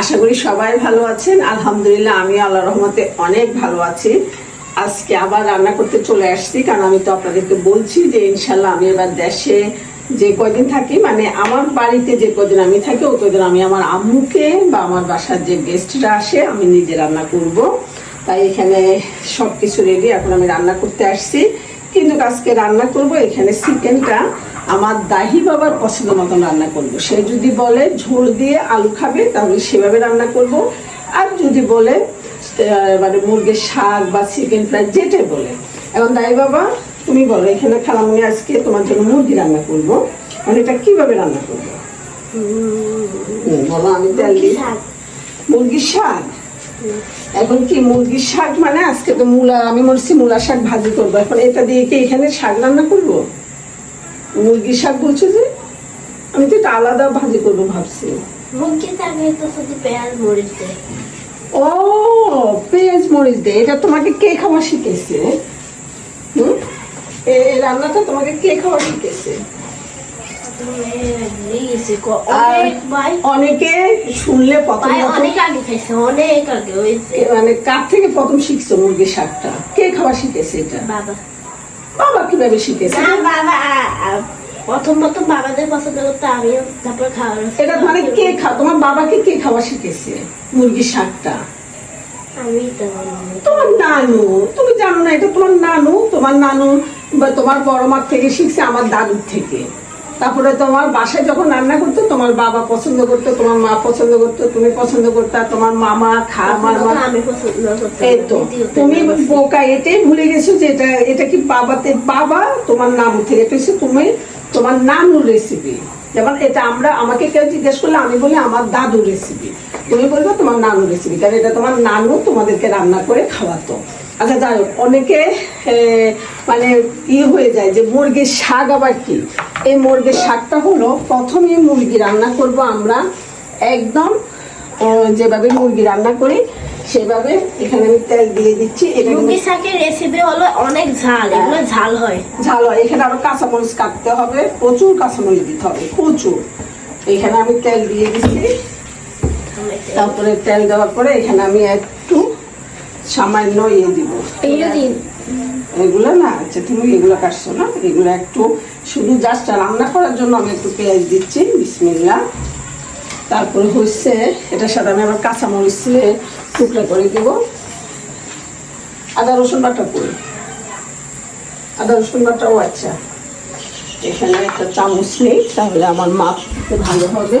আশা করি সবাই ভালো আছেন। আলহামদুলিল্লাহ আমি আল্লাহ রহমতে অনেক ভালো আছি। আজকে আবার রান্না করতে চলে আসছি, কারণ আমি তো আপনাদেরকে বলছি যে ইনশাল্লাহ আমি এবার দেশে যে কয়দিন থাকি মানে আমার বাড়িতে যে কদিন আমি থাকি ও কদিন আমি আমার আম্মুকে বা আমার বাসার যে গেস্টরা আসে, আমি নিজে রান্না করব। তাই এখানে সব কিছু রেডি এখন আমি রান্না করতে আসছি। কিন্তু আজকে রান্না করব এখানে চিকেনটা আমার দাহি বাবার পছন্দ মতন রান্না করব। সে যদি বলে ঝোল দিয়ে আলু খাবে তাহলে সেভাবে রান্না করব। আর যদি বলে মানে মুরগির শাক বা চিকেন ফ্রাই যেটাই বলে। এখন দাই বাবা তুমি বলো এখানে খালামুনি আজকে তোমার জন্য মুরগি রান্না করব। মানে এটা কীভাবে রান্না করব? বলো আমি তেল দিই মুরগির শাক? এখন কি মুরগির শাক মানে আজকে তো মূলা আমি মরছি মূলা শাক ভাজি করব। এখন এটা দিয়ে কি এখানে শাক রান্না করব? মুরগির শাক বলছো যে? আমি তো এটা আলাদা ভাজি করব ভাবছি। ও পেঁয়াজ মরিচ দে এটা তোমাকে কে খাওয়া শিখেছে? হুম? এই রান্নাটা তোমাকে কে খাওয়া শিখেছে? অনেক শুনলে প্রথম অনেক আগে খাইছে অনেক আগে মানে কার থেকে প্রথম শিখছো মুরগির শাকটা? কে খাওয়া শিখেছে এটা? বাবা। বাবা কীভাবে শিখেছে? বাবা প্রথম প্রথম বাবাদের পছন্দ করতে আমিও তারপর খাওয়ার এটা মানে কে খা তোমার বাবাকে কে খাওয়া শিখেছে মুরগির শাকটা? আমি তো তোমার নানু। তুমি জানো না এটা তোমার নানু? তোমার নানু বা তোমার বড় মার থেকে শিখছে আমার দাদুর থেকে। তারপরে তোমার বাসায় যখন রান্না করতো তোমার বাবা পছন্দ করতো তোমার মা পছন্দ করতো তুমি পছন্দ করতা তোমার মামা খা আমার মা প্রথমত আমি পছন্দ এই তো তুমি বোকা এটাই ভুলে গেছো যে এটা এটা কি বাবাতে বাবা তোমার নাম থেকে এটা হচ্ছে তুমি তোমার নানুর রেসিপি যেমন এটা আমরা আমাকে কেউ জিজ্ঞেস করলে আমি বলি আমার দাদুর রেসিপি তুমি বলবে তোমার নানুর রেসিপি কারণ এটা তোমার নানু তোমাদেরকে রান্না করে খাওয়াতো। আচ্ছা যাই হোক অনেকে মানে ই হয়ে যায় যে মুরগির শাক আবার কি? এই মুরগির শাকটা হলো প্রথমে মুরগি রান্না করব আমরা একদম যেভাবে মুরগি রান্না করি সেভাবে এখানে আমি তেল দিয়ে দিচ্ছি মুরগি শাকের রেসিপি হলো অনেক ঝাল এগুলো ঝাল হয়। ঝাল হয়। এখানে আরও কাঁচামরিচ কাটতে হবে প্রচুর কাঁচামরিচ দিতে হবে প্রচুর। এখানে আমি তেল দিয়ে দিচ্ছি। তারপরে তেল দেওয়ার পরে এখানে আমি একটু সামান্য ইয়ে দিব। এগুলো না আচ্ছা তুমি এগুলো কাটছো না? এগুলো একটু শুধু জাস্ট রান্না করার জন্য আমি একটু পেঁয়াজ দিচ্ছি বিসমিল্লা। তারপরে হচ্ছে এটার সাথে আমি আবার কাঁচামরিচ টুকরা করে দেব। আদা রসুন বাটা করি। আদা রসুন বাটাও আচ্ছা। এখানে একটা চামচ নেই তাহলে আমার মাপ ভালো হবে।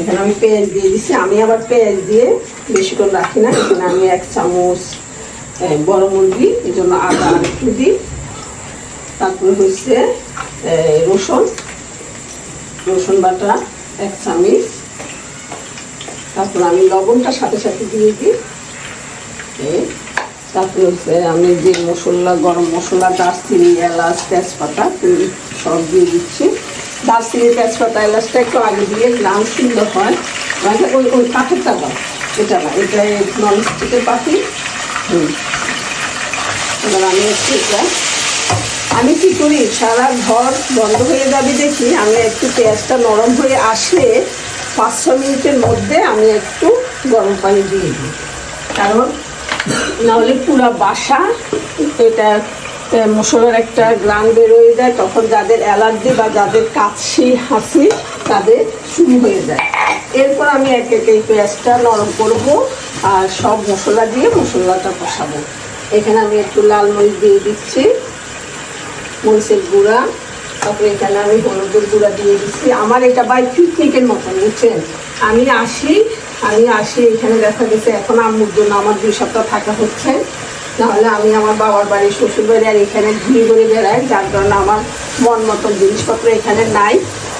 এখানে আমি পেঁয়াজ দিয়ে দিচ্ছি আমি আবার পেঁয়াজ দিয়ে বেশিক্ষণ রাখি না, এখানে আমি এক চামচ বড় মুরগি এই জন্য আদা একটু দিই। তারপরে হচ্ছে রসুন রসুন বাটা, এক চামচ। তারপর আমি লবণটা সাথে সাথে দিয়ে দিই। তারপরে হচ্ছে আমি যে মশলা, গরম মশলা, দারচিনি, এলাচ, তেজপাতা সব দিয়ে দিচ্ছি। দারচিনি তেজপাতা এলাচটা একটু আগে দিয়ে গ্রাম সুন্দর হয়। মানে ওই ওই কাঠেরটা দাও। এটা না এটা নন স্টিকের পাখি হুম। এবার আমি একটু এটা আমি কি করি? সারা ঘর বন্ধ হয়ে যাবে দেখি। আমি একটু পেঁয়াজটা নরম হয়ে আসলে পাঁচ, ছ মিনিটের মধ্যে আমি একটু গরম পানি দিয়ে দিই। কারণ নাহলে পুরো বাসা এটা মশলার একটা গ্রাম বেরোয় যায়, তখন যাদের অ্যালার্জি বা যাদের কাশি, হাসি তাদের শুরু হয়ে যায়। এরপর আমি এক এক এই পেঁয়াজটা নরম করব আর সব মশলা দিয়ে মশলাটা কষাবো। এখানে আমি একটু লাল মরিচ দিয়ে দিচ্ছি, মরিচের গুঁড়া, তারপরে এখানে আমি হলুদের গুঁড়া দিয়ে দিচ্ছি। আমার এটা বাই পিকনিকের মতন বুঝছেন? আমি আসি আমি আসি, এখানে দেখা গেছে এখন আম্মুর জন্য আমার দুই সপ্তাহ থাকা হচ্ছে। নাহলে আমি আমার বাবার বাড়ি শ্বশুর বাড়ি আর এখানে ঘুরে ঘুরে বেড়াই, যার কারণে আমার মন মতন জিনিসপত্র এখানে নাই।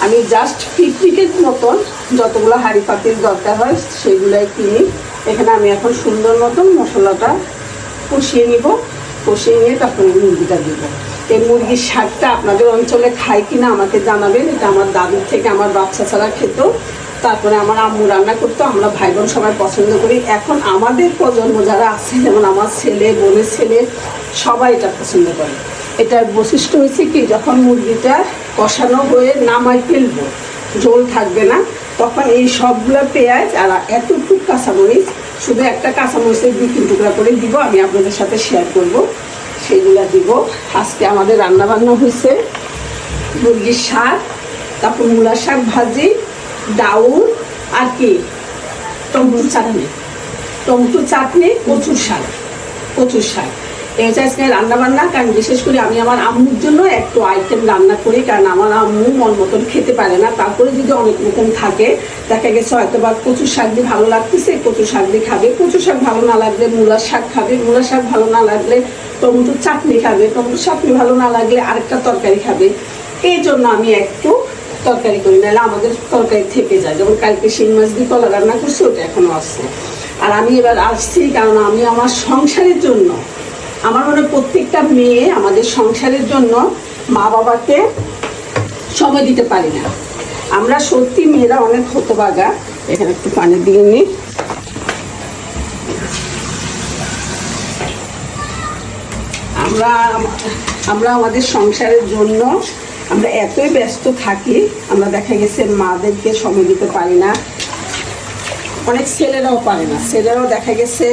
আমি জাস্ট পিকনিকের মতন যতগুলো হাঁড়ি পাতিল দরকার হয় সেগুলোই কিনি। এখানে আমি এখন সুন্দর মতন মশলাটা কষিয়ে নিব। কষিয়ে নিয়ে তারপরে মুরগিটা দেবো। এই মুরগির শাকটা আপনাদের অঞ্চলে খায় কিনা আমাকে জানাবেন। এটা আমার দাদুর থেকে আমার বাচ্চা ছাড়া খেত। তারপরে আমার আম্মু রান্না করতো, আমরা ভাই বোন সবাই পছন্দ করি। এখন আমাদের প্রজন্ম যারা আছে, যেমন আমার ছেলে, বোনের ছেলে, সবাই এটা পছন্দ করে। এটার বৈশিষ্ট্য হয়েছে কি, যখন মুরগিটা কষানো হয়ে নামাই ফেলব, ঝোল থাকবে না, তখন এই সবগুলো পেঁয়াজ আর এতটুকু কাঁচামরিচ, শুধু একটা কাঁচামরিচের দুই, তিন টুকরা করে দিব, আমি আপনাদের সাথে শেয়ার করব। সেগুলো দিব। আজকে আমাদের রান্না বান্না হয়েছে মুরগির শাক, তারপর মূলা শাক ভাজি ডাউল আর কি? টমেটো চাটনি। টমেটো চাটনি, কচুর শাক। কচুর শাক। হচ্ছে আজকে রান্না বান্না কারণ বিশেষ করে আমি আমার আম্মুর জন্য একটু আইটেম রান্না করি, কারণ আমার আম্মু মন মতন খেতে পারে না। তারপরে যদি অনেক রকম থাকে, দেখা গেছে হয়তো বা কচুর শাক দিয়ে ভালো লাগতেছে, কচুর শাক দিয়ে খাবে। কচুর শাক ভালো না লাগলে মূলার শাক খাবে মূলার শাক ভালো না লাগলে টমেটোর চাটনি খাবে, টমেটোর চাটনি ভালো না লাগলে আরেকটা তরকারি খাবে। এই জন্য আমি একটু তরকারি করি, নাহলে আমাদের তরকারি থেকে যায়। যেমন কালকে শিং মাছ দিয়ে কলা রান্না করছি, ওটা এখনও আসছে আর আমি এবার আসছি কারণ আমি আমার সংসারের জন্য, আমার মনে প্রত্যেকটা মেয়ে আমাদের সংসারের জন্য মা বাবাকে সময় দিতে পারি না। আমরা সত্যি মেয়েরা অনেক হতবাগা এখানে একটু পানি দিয়ে নিই আমরা আমরা আমাদের সংসারের জন্য আমরা এতই ব্যস্ত থাকি, আমরা দেখা গেছে মাদেরকে সময় দিতে পারি না। অনেক ছেলেরাও পারে না। ছেলেরাও দেখা গেছে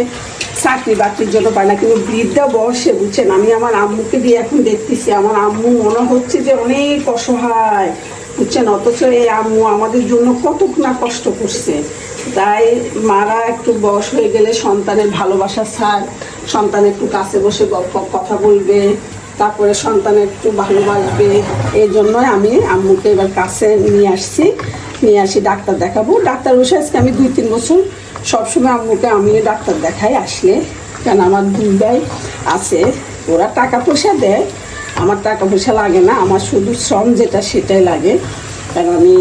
চাকরি বাকরির জন্য পারে না, কিন্তু বৃদ্ধা বয়সে, বুঝছেন? আমি আমার আম্মুকে দিয়ে এখন দেখতেছি, আমার আম্মু মনে হচ্ছে যে অনেক অসহায়, বুঝছেন? অথচ এই আম্মু আমাদের জন্য কত না কষ্ট করছে। তাই মারা একটু বয়স হয়ে গেলে সন্তানের ভালোবাসা ছাড়, সন্তান একটু কাছে বসে গল্প কথা বলবে। তারপরে সন্তান একটু ভালোবাসবে এই জন্যই আমি আম্মুকে এবার কাছে নিয়ে আসছি। নিয়ে আসি, ডাক্তার দেখাবো। ডাক্তার বসে আজকে আমি দুই তিন বছর সবসময় আম্মুকে আমি ডাক্তার দেখাই আসলে। কারণ আমার দুই ভাই আছে, ওরা টাকা পয়সা দেয়। আমার টাকা পয়সা লাগে না, আমার শুধু শ্রম যেটা সেটাই লাগে। কারণ আমি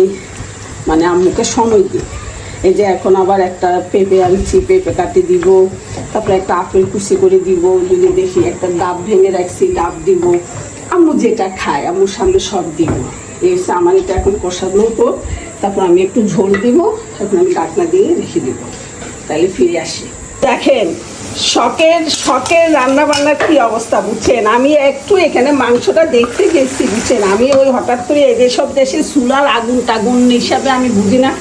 মানে আম্মুকে সময় দিই। এই যে এখন আবার একটা পেঁপে আনছি, পেঁপে কাটি দিব, তারপরে একটা আপেল কুচি করে দিব, যদি দেখি একটা ডাব ভেঙে রাখছি, ডাব দিব। আম্মু যেটা খায়, আম্মুর সামনে সব দিব। এই আমার এটা এখন কষানো তো তারপর আমি একটু ঝোল দিব, তারপর আমি ডাকনা দিয়ে রেখে দিব। তাহলে ফিরে আসি। দেখেন, শখের শখের রান্না বান্নার কি অবস্থা, বুঝছেন? আমি একটু এখানে মাংসটা দেখতে গেছি, বুঝছেন? আমি ওই হঠাৎ করে এদের সব দেশে চুলার আগুন টাগুন হিসাবে আমি বুঝি না।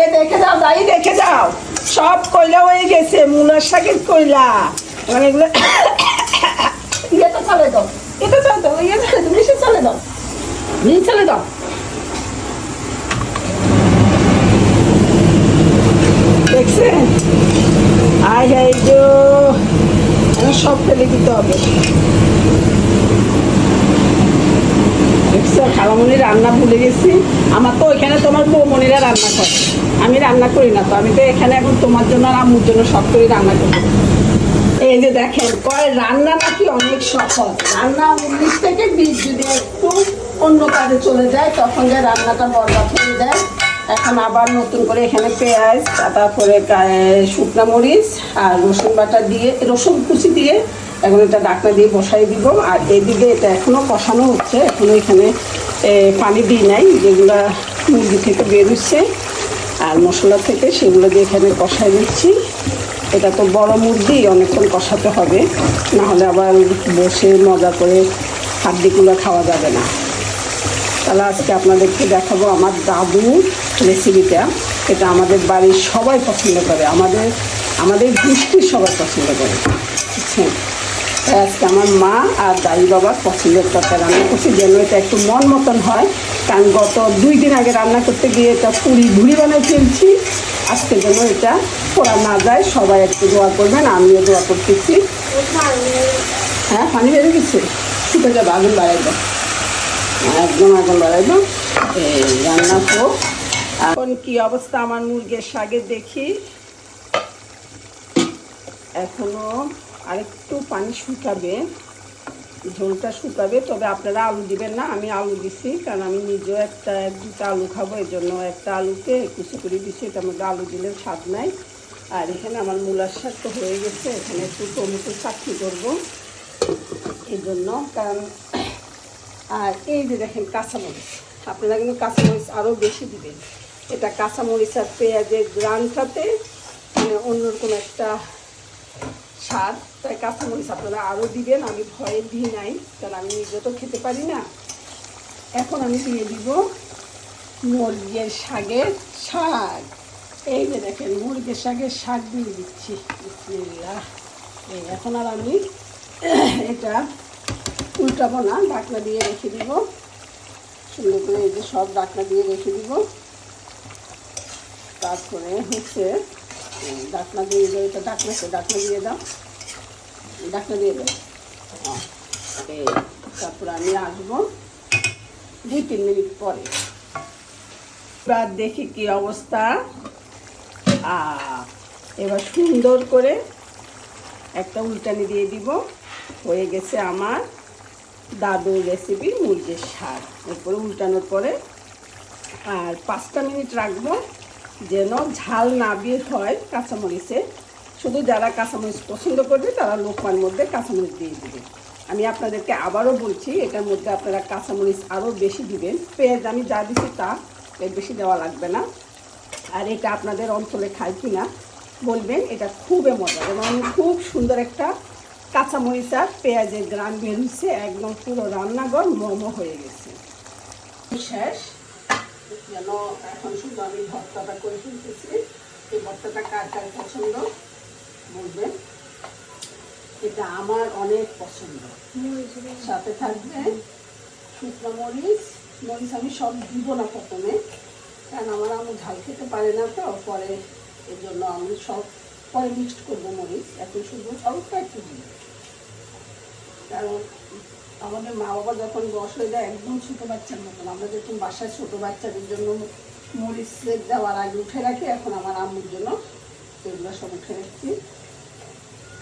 এ দেখে যাও দাই দেখে যাও। সব কয়লা হয়ে গেছে, মূলার শাকের কয়লা। মানে এগুলো ইয়েটা চালে দাও এটা চালে দাও ইয়ে চালে দাও মিশে চালে দাও মিশে চালে দাও। দেখছেন? আয় হাই গো সব ফেলে দিতে হবে। খালামণি রান্না ভুলে গেছি। আমার তো ওইখানে তোমার বৌমণিরা রান্না করে। আমি রান্না করি না তো। আমি তো এখানে এখন তোমার জন্য আর আম্মুর জন্য সব করে, রান্না করব এই যে দেখেন, কয় রান্না নাকি অনেক সফল রান্না উনিশ থেকে বিশ যদি একটু অন্য কাজে চলে যায়, তখন যে রান্নাটা বরবাদ হয়ে যায়। এখন আবার নতুন করে এখানে পেঁয়াজ, তারপরে শুকনো মরিচ আর রসুন বাটা দিয়ে রসুন কুচি দিয়ে এখন এটা ডাকনা দিয়ে বসাই দিব। আর এদিকে এটা এখনও কষানো হচ্ছে। এখনও এখানে পানি দিই নাই, যেগুলা মুরগি থেকে বেরোচ্ছে আর মশলা থেকে সেগুলো দিয়ে এখানে কষাই দিচ্ছি এটা তো বড় মুরগি, অনেকক্ষণ কষাতে হবে। না হলে আবার বসে মজা করে হাড্ডিগুলো খাওয়া যাবে না। তাহলে আজকে আপনাদেরকে দেখাবো আমার দাদু রেসিপিটা। এটা আমাদের বাড়ির সবাই পছন্দ করে। আমাদের আমাদের গোষ্ঠীর সবাই পছন্দ করে। তাই আজকে আমার মা আর দাদি বাবার পছন্দের তরকারি রান্না করছি, যেন এটা একটু মন মতন হয়। কারণ গত দুই দিন আগে রান্না করতে গিয়ে এটা পুরি ভুড়ি বানিয়ে ফেলছি। আজকে যেন এটা পোড়া না যায়, সবাই একটু দোয়া করবেন, আমিও দোয়া করতেছি। হ্যাঁ পানি বেড়ে গেছে শুকে যাবে, আগুন বাড়াই একদম আগুন বাড়াই এই, রান্না হোক। এখন কি অবস্থা আমার মুরগের শাকের দেখি। এখনও আরেকটু পানি শুকাবে, ঝোলটা শুকাবে, তবে আপনারা আলু দিবেন না, আমি আলু দিছি, কারণ আমি নিজেও একটা এক দুটা আলু খাব এই জন্য একটা আলুকে কুচি করে দিছি এটা মধ্যে আলু দিলে স্বাদ নাই। আর এখানে আমার মূলার শাক তো হয়ে গেছে, এখানে একটু টমেটো চাটনি করব এই জন্য কারণ, আর এই যে দেখেন কাঁচামরিচ, আপনারা কিন্তু কাঁচামরিচ আরও বেশি দিবেন। এটা কাঁচামরিচ আর পেঁয়াজের গ্রানটাতে মানে অন্যরকম একটা স্বাদ, তাই কাঁচামরিচ আপনারা আরও দিবেন, আমি ভয়ে দিই নাই, কারণ আমি নিজে তো খেতে পারি না। এখন আমি দিয়ে দিব মুরগির শাকের শাক। এই যে দেখেন, মুরগির শাকের শাক দিয়ে দিচ্ছি। এই, এখন আর আমি এটা উল্টাবো না, ঢাকনা দিয়ে রেখে দিব। সুন্দর করে এই যে সব ঢাকনা দিয়ে রেখে দিব। তারপরে হচ্ছে ঢাকনা দিয়ে দেবো এটা ঢাকনাকে ঢাকনা দিয়ে দাও। ঢাকনা দিয়ে দাও। হ্যাঁ, এই তারপরে আমি আসব দুই তিন মিনিট পরে। এবার দেখি কি অবস্থা। এবার সুন্দর করে একটা উল্টানি দিয়ে দিব। হয়ে গেছে আমার দাদুর রেসিপি মুরগির শাক এরপরে উল্টানোর পরে আর পাঁচটা মিনিট রাখব। যেন ঝাল না বের হয় কাঁচামরিচে। শুধু যারা কাঁচামরিচ পছন্দ করবে, তারা লোকমার মধ্যে কাঁচামরিচ দিয়ে দেবে। আমি আপনাদেরকে আবারও বলছি, এটার মধ্যে আপনারা কাঁচামরিচ আরও বেশি দিবেন। পেঁয়াজ আমি যা দিচ্ছি তা, এর বেশি দেওয়া লাগবে না। আর এটা আপনাদের অঞ্চলে খায় কি না বলবেন, এটা খুবই মজা এবং খুব সুন্দর একটা কাঁচামরিচ আর পেঁয়াজের গ্রাম বের হচ্ছে একদম পুরো রান্নাঘর মোমো হয়ে গেছে। শেষ। যেন এখন শুধু আমি ভর্তাটা করে ফেলতেছি। এই ভর্তাটা কার কার পছন্দ বলবেন এটা আমার অনেক পছন্দ। সাথে থাকবে শুকনো মরিচ। মরিচ আমি সব দিব না প্রথমে কারণ আমার আমি ঝাল খেতে পারে না তো পরে এর জন্য আমি সব পরে মিক্সড করব মরিচ। এখন শুধু অল্প একটু দিব। কারণ আমাদের মা বাবা যখন বয়স হয়ে যায়, একদম ছোটো বাচ্চার মতন। আমরা যখন বাসায় ছোটো বাচ্চাদের জন্য মরিচের দেওয়ার আগে উঠে রাখি, এখন আমার আম্মুর জন্য এগুলো সব উঠে রাখছি।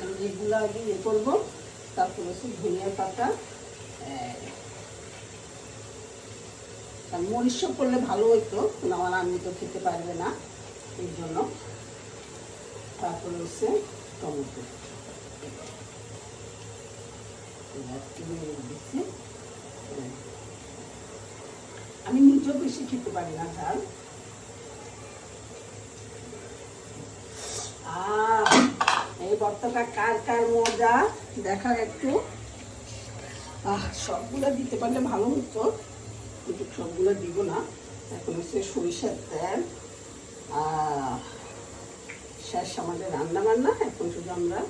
আমি যেগুলো আগে ইয়ে করব, তারপর হচ্ছে ধনিয়া পাতা আর মরিচ করলে ভালো হইতো আমার আম্মি তো খেতে পারবে না এই জন্য। তারপর হচ্ছে টমেটো। দিচ্ছি। আমি নিজেও বেশি খেতে পারি না ঝাল এই ভর্তাটা কার কার মজা? দেখা একটু। সবগুলো দিতে পারলে ভালো হতো, কিন্তু সবগুলো দিব না। এখন হচ্ছে সরিষার তেল। শেষ আমাদের রান্না বান্না এখন শুধু আমরা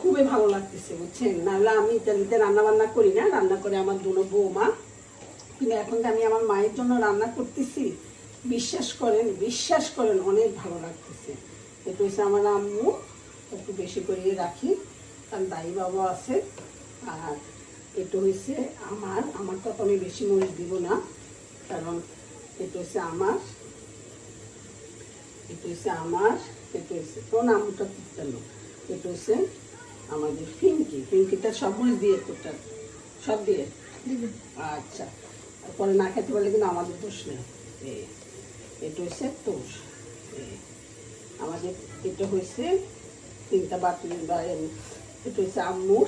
খুবই ভালো লাগতেছে, বুঝছেন? নাহলে আমি ইতালিতে রান্না বান্না করি না, রান্না করে আমার দুনো বৌমা। কিন্তু এখন যে আমি আমার মায়ের জন্য রান্না করতেছি, বিশ্বাস করেন বিশ্বাস করেন, অনেক ভালো লাগতেছে। এটা হচ্ছে আমার আম্মু, একটু বেশি করে রাখি, কারণ দাই বাবা আছে। আর এটা হচ্ছে আমার আমারটা তো আমি বেশি মরিচ দিব না, কারণ এটা হচ্ছে আমার, এটা হচ্ছে আমার, এটা হচ্ছে, কোন আমটা তিপ্তান্ন এটা হচ্ছে আমাদের ফিঙ্কি ফিঙ্কিটা সব দিয়ে হবে। সব দিয়ে আচ্ছা পরে না খেতে পারলে কিন্তু আমাদের দোষ নেই এটা হচ্ছে এই, আমাদের এটা হয়েছে তিনটা বাটি বা এটা হচ্ছে আম্মুর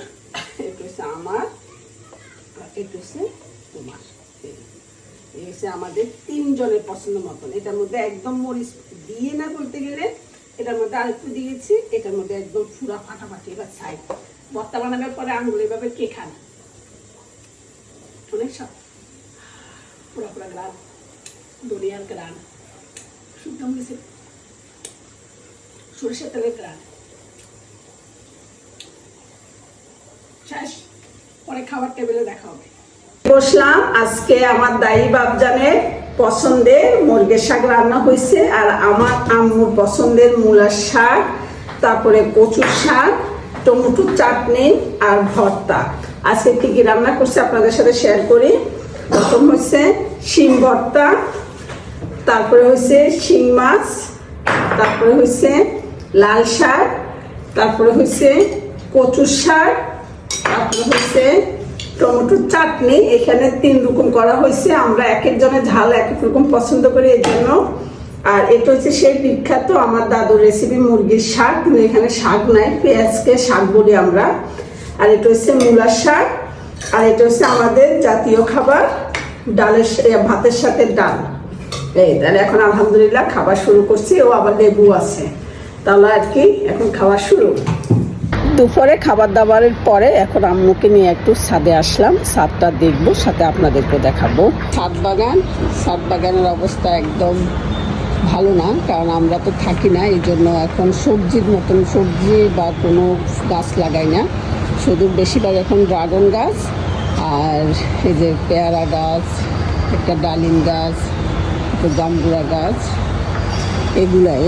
এটা হচ্ছে আমার আর এটা হচ্ছে তোমার। এই হচ্ছে আমাদের তিনজনের পছন্দ মতন এটার মধ্যে একদম মরিচ দিয়ে না বলতে গেলে এটার মধ্যে আরেকটু দিয়েছি, এটার মধ্যে একদম পুরা ফাটাফাটি এবার সাইড ভর্তা বানানোর পরে আঙুল এভাবে কে খান সব পুরা পুরা গ্রাম গ্রাম সরিষার তেলের গ্রাম শেষ। পরে খাবার টেবিলে দেখা হবে। বসলাম আজকে আমার দাই বাপজানের পছন্দের মুরগের শাক রান্না হয়েছে, আর আমার আম্মুর পছন্দের মূলার শাক, তারপরে কচুর শাক, টমেটোর চাটনি আর ভর্তা। আজকে কি কি রান্না করছে আপনাদের সাথে শেয়ার করি। প্রথম হচ্ছে শিম ভর্তা, তারপরে হচ্ছে শিং মাছ, তারপরে হচ্ছে লাল শাক, তারপরে হচ্ছে কচুর শাক, তারপরে হচ্ছে টমেটোর চাটনি, এখানে তিন রকম করা হয়েছে। আমরা এক একজনের ঝাল এক এক রকম পছন্দ করি এই জন্য। আর এটা হচ্ছে সেই বিখ্যাত আমার দাদুর রেসিপি মুরগির শাক। কিন্তু এখানে শাক নাই, পেঁয়াজকে শাক বলি আমরা। আর এটা হচ্ছে মূলার শাক। আর এটা হচ্ছে আমাদের জাতীয় খাবার, ডালের ভাতের সাথে ডাল। এই, তাহলে এখন আলহামদুলিল্লাহ খাবার শুরু করছি। ও আবার লেবু আছে। তাহলে আর কি, এখন খাওয়া শুরু। দুপুরে খাবার দাবারের পরে এখন আম্মুকে নিয়ে একটু ছাদে আসলাম। ছাদটা দেখব, সাথে আপনাদেরকে দেখাবো। ছাদ বাগান, ছাদ বাগানের অবস্থা একদম ভালো না, কারণ আমরা তো থাকি না, এই জন্য এখন সবজির মতন সবজি বা কোনো গাছ লাগাই না। শুধু বেশিরভাগ এখন ড্রাগন গাছ আর এই যে পেয়ারা গাছ, একটা ডালিম গাছ, একটা জাম্বুরা গাছ, এগুলাই।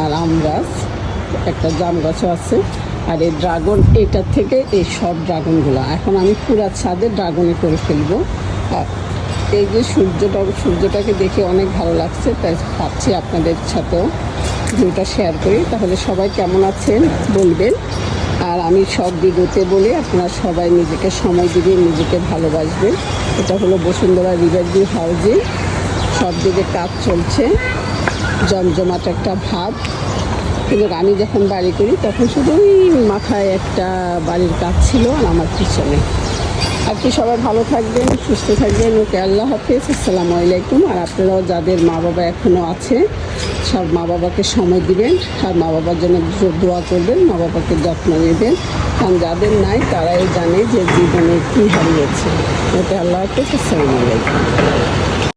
আর আম গাছ, একটা জাম গাছও আছে। আর এই ড্রাগন এটা থেকে এই সব ড্রাগনগুলো এখন আমি পুরা ছাদে ড্রাগনে করে ফেলব। এই যে সূর্যটা, সূর্যটাকে দেখে অনেক ভালো লাগছে, তাই ভাবছি আপনাদের সাথেও ভিডিওটা শেয়ার করি। তাহলে সবাই কেমন আছেন বলবেন। আর আমি সব ভিডিওতে বলে, আপনারা সবাই নিজেকে সময় দিবেন, নিজেকে ভালোবাসবেন। এটা হলো বসুন্ধরা রিভার ভিউ হাউজে সব দিকে কাজ চলছে। জমজমাট একটা ভাব। কিন্তু আমি যখন বাড়ি করি, তখন শুধুই মাথায় একটা বাড়ির কাজ ছিল আর আমার পিছনে। আর কি সবাই ভালো থাকবেন, সুস্থ থাকবেন। ওকে আল্লাহ হাফিজ। আসসালামু আলাইকুম। আর আপনারাও যাদের মা বাবা এখনও আছে, সব মা বাবাকে সময় দিবেন আর মা বাবার জন্য দোয়া করবেন মা বাবাকে যত্ন নেবেন। কারণ যাদের নাই, তারাই জানে যে জীবনে কী হারিয়েছে। ওকে আল্লাহ হাফিজ। আসসালামু আলাইকুম।